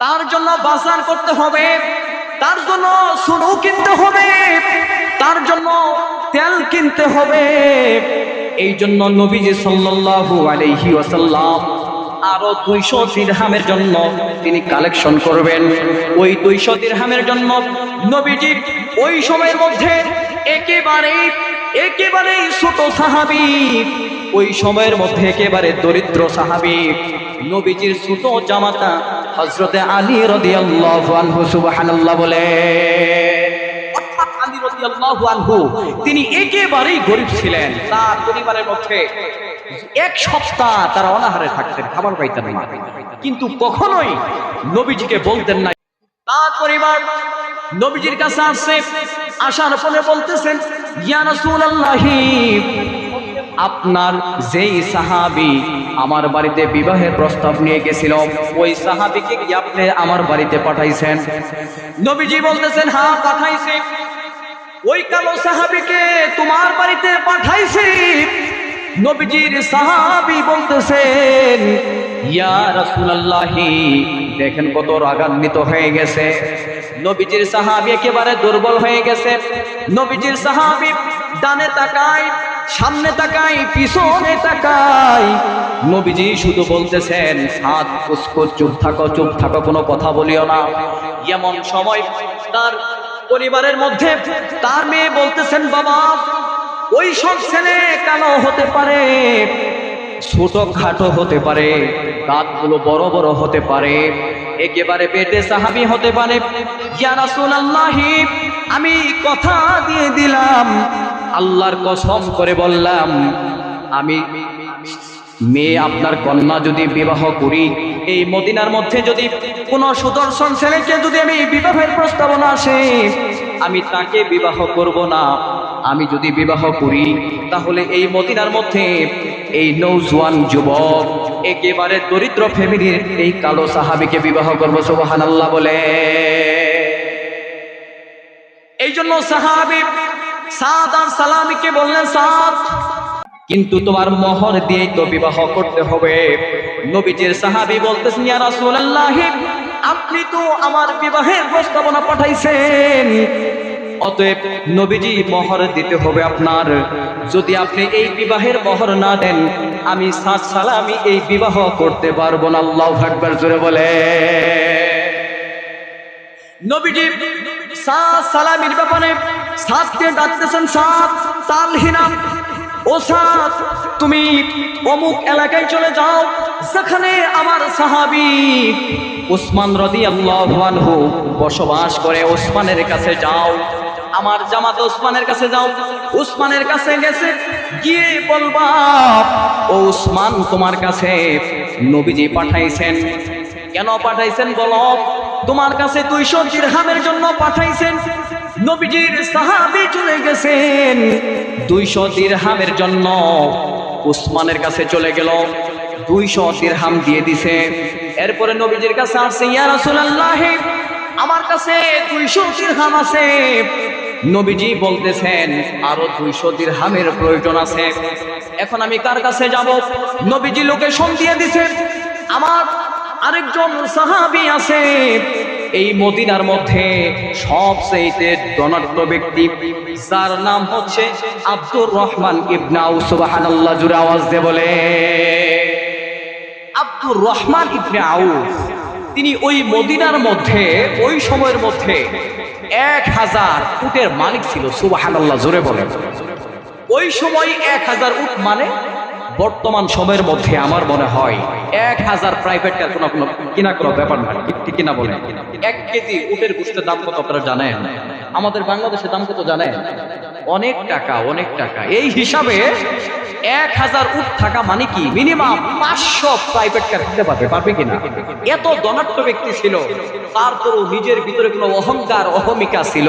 তার জন্য বাজার করতে হবে, তার জন্য শুরু কিনতে হবে, তার জন্য তেল কিনতে হবে। এই জন্য নবীজি সাল্লাল্লাহু আলাইহি ওয়াসাল্লাম আরও দুইশো দিরহামের জন্য তিনি কালেকশন করবেন। ওই দুইশো দিরহামের জন্য নবীজি ওই সময়ের মধ্যে একেবারেই একেবারেই ছোট সাহাবি, ওই সময়ের মধ্যে একেবারে দরিদ্র সাহাবি। নবীজির ছোট জামাতা হজরতে আলী রাদিয়াল্লাহু আনহু, সুবহানাল্লাহ বলে, অর্থাৎ আলী রাদিয়াল্লাহু আনহু, তিনি একেবারেই গরিব ছিলেন। তার পরিবারের মধ্যে এক সপ্তাহ তারা অনাহারে থাকতেন, খাবার পাইতেন না। কিন্তু কখনোই নবীজিকে বলতেন না তার পরিবার নবীজির কাছে আসছে আসার পরে বলতেছেন, ইয়া রাসূলুল্লাহি আপনার যেই সাহাবি আমার বাড়িতে বিবাহের প্রস্তাব নিয়ে গেছিল, ওই সাহাবিকে কি আপনি আমার বাড়িতে পাঠাইছেন? নবীজি বলতেছেন হ্যাঁ পাঠাইছি। ওই কালো সাহাবিকে তোমার বাড়িতে পাঠাইছি। নবীজির সাহাবি বলতেছেন, ইয়া রাসূলুল্লাহি, দেখেন কত রাগান্বিত হয়ে গেছে। নবীজির সাহাবি একেবারে দুর্বল হয়ে গেছে। নবীজির সাহাবি ডানে তাকায় সামনে তাকাই, পিছনে তাকাই। নবীজি শুধু বলতেছেন হাত কুসকুস চুপ থাকো চুপ থাকো, কোনো কথা বলিও না। এমন সময় তার পরিবারের মধ্যে তার মেয়ে বলতেছেন, বাবা, ওই সব ছেলে কালো হতে পারে ছোট খাটো হতে পারে, দাঁতগুলো বড় বড় হতে পারে, একেবারে পেটে সাহাবি হতে পারে। আমি কথা দিয়ে দিলাম আল্লাহর কসম করে বললাম, আমি মেয়ে আপনার কন্যা যদি বিবাহ করি, এই মদিনার মধ্যে যদি কোন সুদর্শন ছেলেকে যদি আমি বিবাহের প্রস্তাবনা আসে, আমি তাকে বিবাহ করব না। আমি যদি বিবাহ করি, তাহলে এই মদিনার মধ্যে এই নৌজওয়ান যুবক, একেবারে দরিদ্র ফ্যামিলির এই কালো সাহাবিকে বিবাহ করব সুবাহান আল্লাহ বলে। এই জন্য সাহাবি সাদ আর সালামিকে বললেন, সাদ? কিন্তু তোমার মোহর দিয়ে তো বিবাহ করতে হবে। নবীজির সাহাবি বলতেছেন, ইয়া রাসূলুল্লাহ, আপনি তো আমার বিবাহের প্রস্তাবনা পাঠাইছেন। অতএব নবীজি মোহর দিতে হবে আপনার। যদি আপনি এই বিবাহের মোহর না দেন, আমি সাত সালামি এই বিবাহ করতে পারব না। আল্লাহ আকবার, জোরে বলে। নবীজি সাত সালামির ব্যাপারে সাতকে ডাকতেছেন সাত তালহিনাম ও সাত, তুমি অমুক এলাকায় চলে যাও সেখানে আমার সাহাবি উসমান রদি আল্লাহ বসবাস করে। ওসমানের কাছে যাও, আমার জামাত ওসমানের কাছে যাও। উসমানের কাছে গেছে, গিয়ে বলবা, ও উসমান, তোমার কাছে নবীজি পাঠাইছেন। কেন পাঠাইছেন বলো? তোমার কাছে দুইশো দিরহামের জন্য পাঠাইছেন। নবীজির সাহাবি চলে গেছেন। দুইশো দিরহামের জন্য উসমানের কাছে চলে গেল। দুইশো দিরহাম দিয়ে দিছে। এরপরে নবীজির কাছে আসছে, ইয়া রাসূলুল্লাহ, আমার কাছে দুইশো দিরহাম আছে। নবীজি বলতেছেন, আরও দুইশো দিরহামের প্রয়োজন আছে। এখন আমি কার কাছে যাব? নবীজি লোকেশন দিয়ে দিছেন আমার আরেকজন সাহাবি আছে। এই মদিনার মধ্যে সবচেয়ে ধনাঢ্য ব্যক্তি, যার নাম হচ্ছে আব্দুর রহমান ইবনাউ সুবহানাল্লাহ জুড়ে আওয়াজ দিয়ে বলে, আব্দুর রহমান ইবনে তিনি ওই মদিনার মধ্যে, ওই সময়ের মধ্যে এক হাজার উটের মালিক ছিল, সুবহানাল্লাহ, জোরে বলে। ওই সময় এক হাজার উট মানে বর্তমান সময়ের মধ্যে আমার মনে হয় এক হাজার প্রাইভেট কার কোনো কোনো কিনা ব্যাপার নয় ঠিক কিনা বলে। এক কেজি উটের গোষ্ঠের দাম কত আপনারা জানেন? আমাদের বাংলাদেশের দাম কত জানেন? অনেক টাকা অনেক টাকা। এই হিসাবে এক হাজার উট থাকা মানে কি? মিনিমাম পাঁচশো প্রাইভেট কার কিনতে পারবে। পারবে কিনা? এত ধনাঢ্য ব্যক্তি ছিল। তারপরও নিজের ভিতরে কোনো অহংকার, অহমিকা ছিল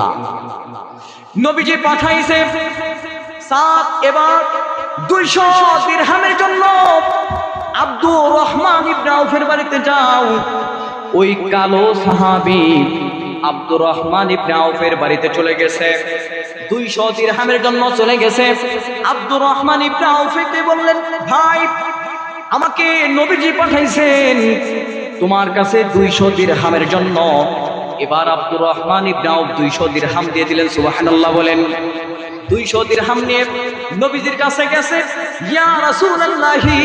না। নবীজি পাঠাইছে, সাত এবার দিরহামের জন্য আব্দুর রহমান ইবনে বাড়িতে যাও। ওই কালো সাহাবী আব্দুর রহমান ইবনে বাড়িতে চলে গেছে। দুইশো দিরহামের জন্য চলে গেছে। আব্দুর রহমান ইবনে বললেন, ভাই, আমাকে নবীজি পাঠাইছেন। তোমার কাছে দুইশো দিরহামের জন্য। এবার আব্দুর রহমান ইবনে আউফ দুইশো দিরহাম দিয়ে দিলেন, সুবহানাল্লাহ বলেন। দুইশো দিরহাম নিয়ে নবীজির কাছে গেছে, ইয়া রাসূলুল্লাহি,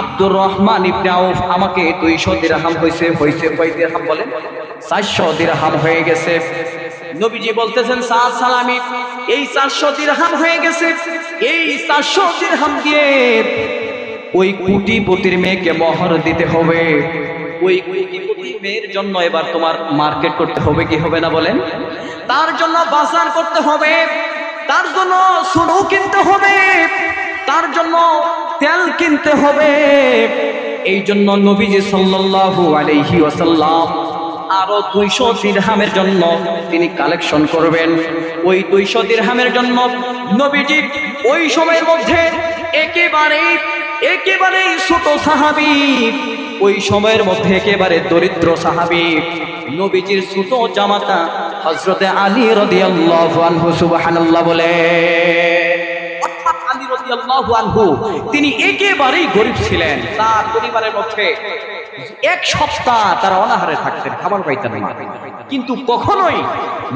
আব্দুর রহমান ইবনে আউফ, আমাকে দুইশো দিরহাম হইছে হইছে কয় দিরহাম বলেন? চারশো দিরহাম হয়ে গেছে। নবীজি বলতেছেন, সাদ সালামি, এই চারশো দিরহাম হয়ে গেছে। এই চারশো দিরহাম দিয়ে ওই কোটিপতির মেয়েকে মহর দিতে হবে। ওই কোটিপতির মেয়ের জন্য এবার তোমার মার্কেট করতে হবে কি হবে না বলেন? তার জন্য বাজার করতে হবে। তার জন্য শুরু কিনতে হবে, তার জন্য তেল কিনতে হবে। এই জন্য নবীজি সাল্লাল্লাহু আলাইহি ওয়াসাল্লাম আরও দুইশো দিরহামের জন্য তিনি কালেকশন করবেন। ওই দুইশো দিরহামের জন্য নবীজি ওই সময়ের মধ্যে একেবারেই একেবারেই ছোট সাহাবি, ওই সময়ের মধ্যে একেবারে দরিদ্র সাহাবি। নবীজির ছোট জামাতা হজরতে আলী রাদিয়াল্লাহু আনহু সুবহানাল্লাহ বলে। তিনি একেবারেই গরিব ছিলেন। তার পরিবারের মধ্যে এক সপ্তাহ তারা অনাহারে থাকতেন, খাবার পাইতেন না। কিন্তু কখনোই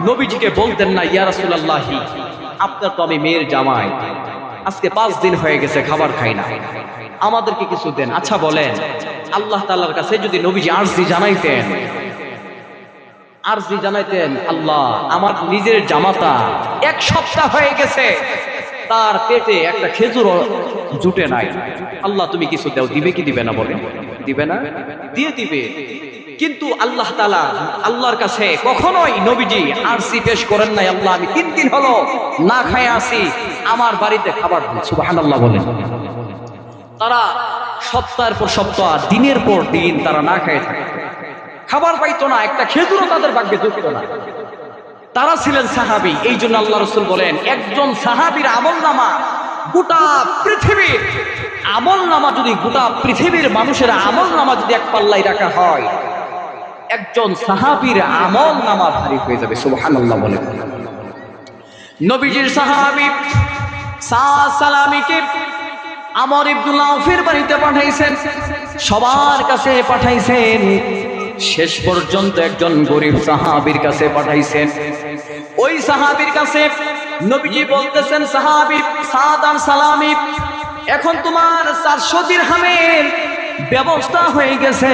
নবীজিকে বলতেন না, ইয়া রাসূলুল্লাহি, আপনার তো আমি মেয়ের জামাই। আজকে পাঁচ দিন হয়ে গেছে, খাবার খাই না। আমাদেরকে কিছু দেন। আচ্ছা বলেন, আল্লাহ তাআলার কাছে যদি নবীজি আরজি জানাইতেন আরজি জানাইতেন, আল্লাহ, আমার নিজের জামাতা এক সপ্তাহ হয়ে গেছে। তার পেটে একটা খেজুর জুটে নাই। আল্লাহ, তুমি কিছু দাও, দিবে কি দিবে না বলে? দিবে না? দিয়ে দিবে। কিন্তু আল্লাহ তালা আল্লাহর কাছে কখনোই নবীজি আরসি পেশ করেন নাই। আল্লাহ, আমি তিন দিন হলো না খায় আসি আমার বাড়িতে খাবার সুবাহান আল্লাহ বলেন। তারা সপ্তাহের পর সপ্তাহ, দিনের পর দিন তারা না খেয়ে থাকে। খাবার পাইতো না, একটা খেজুরও তাদের ভাগ্যে জুটতো না। তারা ছিলেন সাহাবি, এই জন্য আল্লাহ রসুল বলেন, একজন সাহাবির আমল নামা গোটা পৃথিবীর আমল নামা যদি গোটা পৃথিবীর মানুষের আমল নামা যদি এক পাল্লায় রাখা হয়, একজন সাহাবির আমল নামা ভারী হয়ে যাবে সুবহান আল্লাহ বলেন নবীজির সাহাবি সালামিকে আমর ইবদুল্লাহের বাড়িতে পাঠাইছেন, সবার কাছে পাঠাইছেন। শেষ পর্যন্ত একজন গরিব সাহাবির কাছে পাঠাইছেন। ওই সাহাবির কাছে নবীজি বলতেছেন, সাহাবি সাদান সালামি, এখন তোমার চারশো দিরহামের ব্যবস্থা হয়ে গেছে।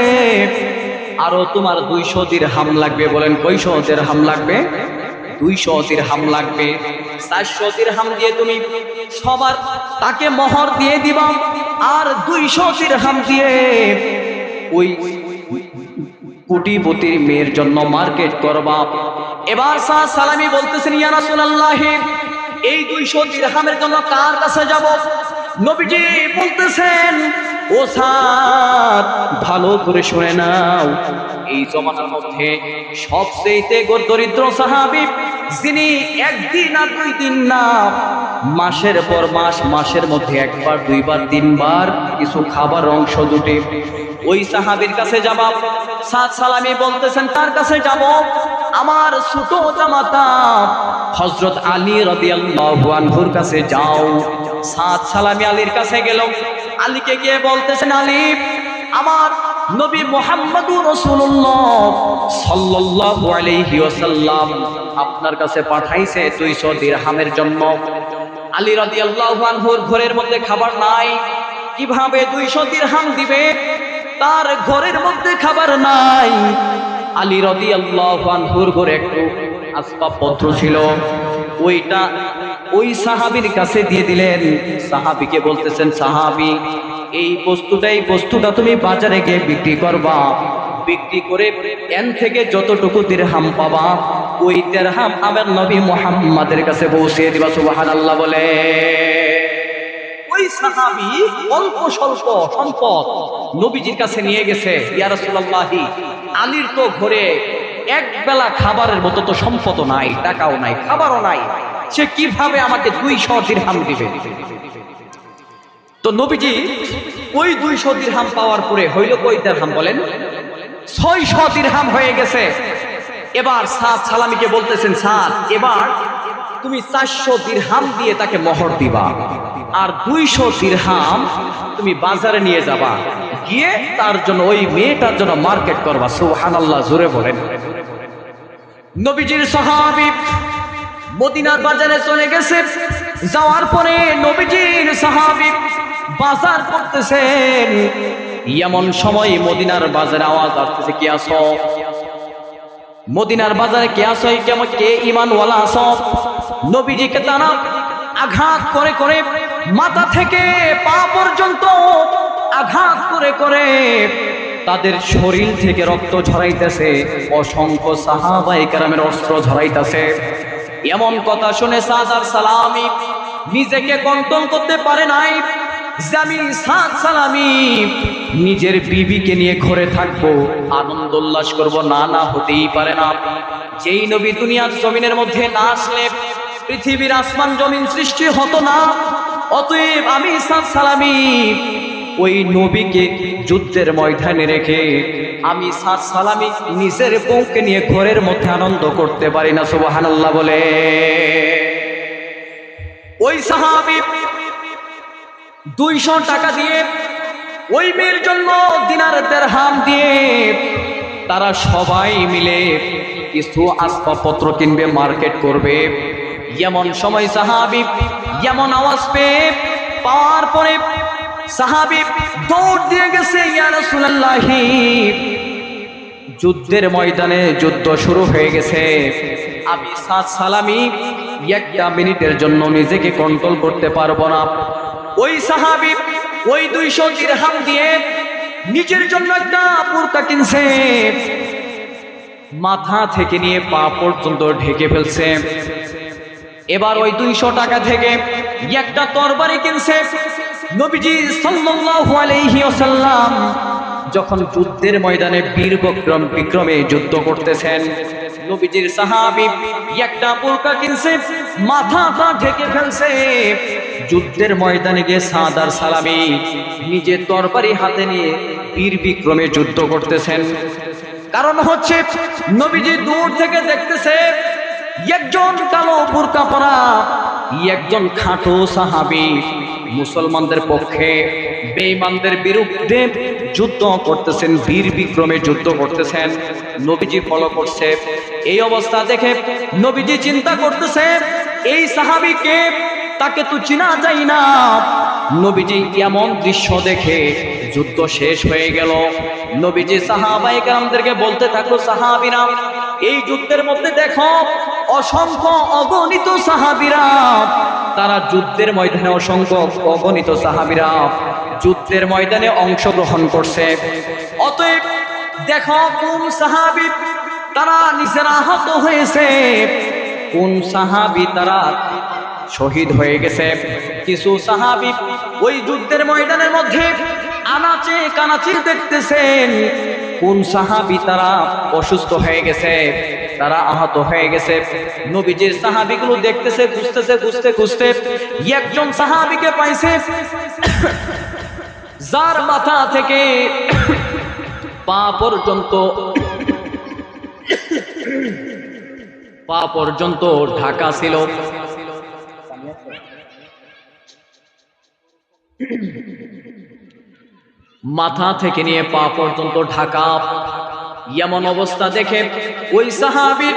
আরও তোমার দুইশো দিরহাম লাগবে। বলেন, কয়শো দিরহাম লাগবে? দুই দুইশো দিরহাম লাগবে। চারশো দিরহাম দিয়ে তুমি সবার তাকে মোহর দিয়ে দিবা, আর দুইশো দিরহাম দিয়ে ওই কোটিপতির মেয়ের জন্য মার্কেট করবা। এবার শাহ সালামি বলতেছেন, ইয়া রাসূলুল্লাহ, এই দুইশো দিরহামের জন্য কার কাছে যাব? নবীজি বলতেছেন ও সাদ, ভালো করে শুনে নাও। এই জমানার মধ্যে সবচেয়ে দরিদ্র সাহাবি, যিনি একদিন আর দুই দিন না, মাসের পর মাস, মাসের মধ্যে একবার, দুইবার, তিনবার কিছু খাবার অংশ দুটে। ওই সাহাবির কাছে যাব। সাদ সালামি বলতেছেন তার কাছে যাব? আমার ছোট জামাতা হজরত আলী রাদিয়াল্লাহু আনহুর কাছে যাও। সাদ সালামি আলীর কাছে গেল আলীকে গিয়ে বলতেছেন, আলী, আমার নবী মোহাম্মদুর রাসূলুল্লাহ সাল্লাল্লাহু আলাইহি ওয়াসাল্লাম আপনার কাছে পাঠাইছে 200 দিরহামের জন্য। আলী রাদিয়াল্লাহু আনহুর ঘরের মধ্যে খাবার নাই। কীভাবে 200 দিরহাম দিবে? তার ঘরের মধ্যে খাবার নাই। আলী রাদিয়াল্লাহু আনহুর ঘরে একটু আসবাবপত্র ছিল। ওইটা ওই সাহাবীর কাছে দিয়ে দিলেন। সাহাবিকে বলতেছেন, সাহাবি, এই বস্তুটা এই বস্তুটা তুমি বাজারে গিয়ে বিক্রি করবা। বিক্রি করে এন থেকে যতটুকু দিরহাম পাবা, ওই দিরহাম আমার নবী মোহাম্মদের কাছে পৌঁছে দিবা। সুবহানাল্লাহ বলে। ওই সাহাবী সম্পদ নবীজির কাছে নিয়ে গেছে। আলীর তো ঘরে এক বেলা খাবারের মতো তো সম্পদ নাই, টাকাও নাই, খাবারও নাই। সে কীভাবে আমাকে দুইশো দিরহাম দিবে? তো নবীজি ওই দুইশো দিরহাম পাওয়ার পরে হইল কই দিরহাম বলেন? ছয়শো দিরহাম হয়ে গেছে। এবার সাদ সালামিকে বলতেছেন সাদ এবার তুমি চারশো দিরহাম দিয়ে তাকে মোহর দিবা। আর দুইশো দিরহাম তুমি বাজারে নিয়ে যাবা। গিয়ে তার জন্য, ওই মেয়েটার জন্য মার্কেট করবা। সুবহানাল্লাহ জুড়ে বলেন। নবীজির সাহাবী মদিনার বাজারে চলে গেছে। যাওয়ার পরে নবীজির সাহাবী বাজার করতেছেন। এমন সময় মদিনার বাজারে আওয়াজ আসতেছে, কি আসো মদিনার বাজারে, কে আসো কেমন, কে ইমানওয়ালা আসো নবীজিকে তারা আঘাত করে করে মাথা থেকে পা পর্যন্ত আঘাত করে করে তাদের শরীর থেকে রক্ত ঝরাইতেছে। অসংখ্য সাহাবাই কেরামের অস্ত্র ঝরাইতেছে। এমন কথা শুনে সাদার সালামি, নিজেকে কন্ট্রোল করতে পারে নাই। আমি সাদ সালামি, নিজের বিবিকে নিয়ে ঘরে থাকব, আনন্দ উল্লাস করব, না না, হতেই পারে না। যেই নবী দুনিয়ার জমিনের মধ্যে না আসলে, পৃথিবীর আসমান জমিন সৃষ্টি হতো না, অতএব আমি সাদ সালামি ওই নবীকে যুদ্ধের ময়দানে রেখে আমি সাদ সালামি নিজের বউকে নিয়ে ঘরের মধ্যে আনন্দ করতে পারি না, সুবহানাল্লাহ বলে। ওই সাহাবী দুইশো টাকা দিয়ে ওই মেয়ের জন্য দিনার দেড়হাম দিয়ে তারা সবাই মিলে কিছু আসবাবপত্র কিনবে, মার্কেট করবে। এমন সময় সাহাবি এমন আওয়াজ পেয়ে পাওয়ার পরে সাহাবি দৌড় দিয়ে গেছে, ইয়া রাসূলুল্লাহি। যুদ্ধের ময়দানে যুদ্ধ শুরু হয়ে গেছে। আমি সাত সালামি একটা মিনিটের জন্য নিজেকে কন্ট্রোল করতে পারব না। ওই সাহাবি ওই দুইশো দিরহাম দিয়ে নিজের জন্য একটা পুরকা কিনছে। মাথা থেকে নিয়ে পা পর্যন্ত ঢেকে ফেলছে। এবার ওই দুইশো টাকা থেকে একটা তরবারি কিনছে। নবীজি সাল্লাল্লাহু আলাইহি ওয়াসাল্লাম যখন যুদ্ধের ময়দানে বীর বিক্রম যুদ্ধ করতেছেন, নবীজির সাহাবী একটা পুরকা কিনছে মাথাটা ঢেকে ফেলছে। যুদ্ধের ময়দানে গিয়ে সাদার সালামি নিজে তরবারি হাতে নিয়ে বীর বিক্রমে যুদ্ধ করতেছেন। কারণ হচ্ছে নবীজি দূর থেকে দেখতেছে একজন কালো বুরকা পরা একজন খাটো সাহাবি। মুসলমানদের পক্ষে বেঈমানদের বিরুদ্ধে যুদ্ধ করতেছেন, বীর বিক্রমে যুদ্ধ করতেছেন। নবীজি ফলো করছে। এই অবস্থা দেখে নবীজি চিন্তা করতেছে, এই সাহাবিকে তাকে তো চিনা যায় না। নবীজি এমন দৃশ্য দেখে যুদ্ধ শেষ হয়ে গেল। নবীজি সাহাবাই কালামদেরকে বলতে থাকল, সাহাবিরা, এই যুদ্ধের মধ্যে দেখো অসংখ্য অগণিত সাহাবিরা। তারা যুদ্ধের ময়দানে অসংখ্য অগণিত সাহাবিরা যুদ্ধের ময়দানে অংশগ্রহণ করছে। অতএব দেখো কোন সাহাবি তারা নিজেরা আহত হয়েছে। কোন সাহাবি তারা শহীদ হয়ে গেছে। কিছু সাহাবি ওই যুদ্ধের ময়দানের মধ্যে আনাচে কানাচে দেখতেছেন। কোন সাহাবি তারা অসুস্থ হয়ে গেছে। তারা আহত হয়ে গেছে। নবীজির সাহাবিগুলো দেখতেছে খুঁজতেছে খুঁজতে খুঁজতে একজন সাহাবিকে পাইছে। যার মাথা থেকে পা পর্যন্ত পা পর্যন্ত ঢাকা ছিল। মাথা থেকে নিয়ে পা পর্যন্ত ঢাকা। এমন অবস্থা দেখে ওই সাহাবির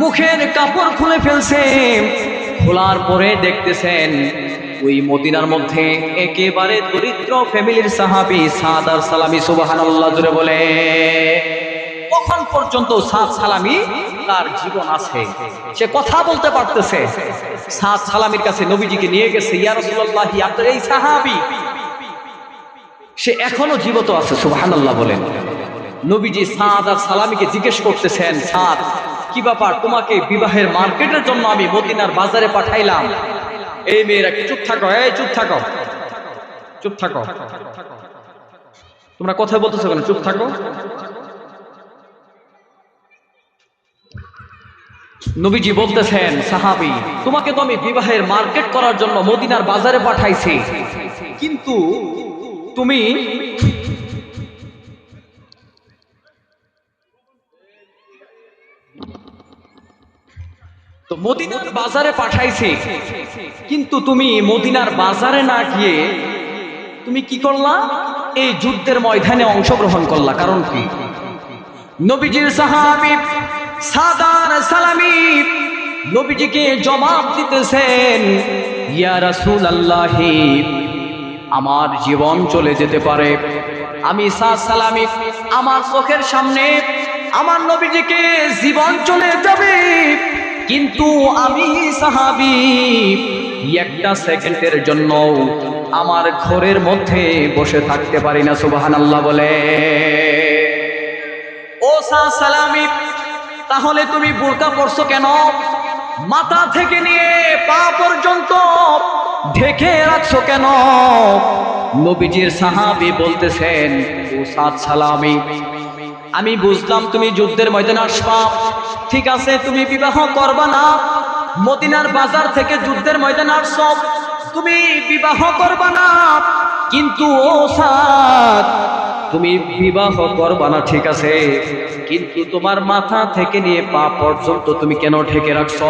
মুখের কাপড় খুলে ফেলছে। খোলার পরে দেখতেছেন ওই মদিনার মধ্যে একেবারে দরিদ্র ফ্যামিলির সাহাবি সাদার সালামি সুবাহান আল্লাহ জুড়ে বলে, কখন পর্যন্ত সাদ সালামি তার জীবন আছে? সে কথা বলতে পারতেছে। সাদ সালামির কাছে নবীজিকে নিয়ে গেছে, ইয়া রাসূলুল্লাহ, আপনার এই সাহাবি, সে এখনও জীবত আছে, সুবহানাল্লাহ বলেন। নবীজি সাদ আর সালামিকে জিজ্ঞেস করতেছেন, সাদ, কি ব্যাপার? তোমাকে বিবাহের মার্কেটের জন্য আমি মদিনার বাজারে পাঠাইলাম। এই মেয়েরা চুপ থাকো? এই, চুপ থাকো। চুপ থাকো। তোমরা কথা বলতেছো কেন? চুপ থাকো। নবীজি বলতেছেন, সাহাবি, তোমাকে তো আমি বিবাহের মার্কেট করার জন্য মদিনার বাজারে পাঠাইছি। কিন্তু তুমি তো মদিনার বাজারে পাঠাইছি। কিন্তু তুমি মদিনার বাজারে না গিয়ে তুমি কি করলা? এই যুদ্ধের ময়দানে অংশগ্রহণ করলা। কারণ কি? নবীজির সাহাবি সাদার সালামি নবীজিকে জবাব দিতেছেন, ইয়া রাসূল আল্লাহি আমার জীবন চলে যেতে পারে। আমি সাদ সালামি, আমার চোখের সামনে আমার নবীজিকে জীবন চলে যাবে। কিন্তু আমি সাহাবি, একটা সেকেন্ডের জন্য আমার ঘরের মধ্যে বসে থাকতে পারি না, সুবহানাল্লাহ বলে। ও সালামি, তাহলে তুমি বোরকা পরছো কেন? মাথা থেকে নিয়ে পা পর্যন্ত ঢেকে রাখছো কেন? নবীজির সাহাবি বলতেছেন, ও সাদ সালামি আমি বুঝলাম তুমি যুদ্ধের ময়দানে আসবা। ঠিক আছে, তুমি বিবাহ করবা না। মদিনার বাজার থেকে যুদ্ধের ময়দানে আসছ। তুমি বিবাহ করবা না। কিন্তু, ও সাদ, তুমি বিবাহ করবা না, ঠিক আছে। কিন্তু তোমার মাথা থেকে নিয়ে পা পর্যন্ত তুমি কেন ঢেকে রাখছো?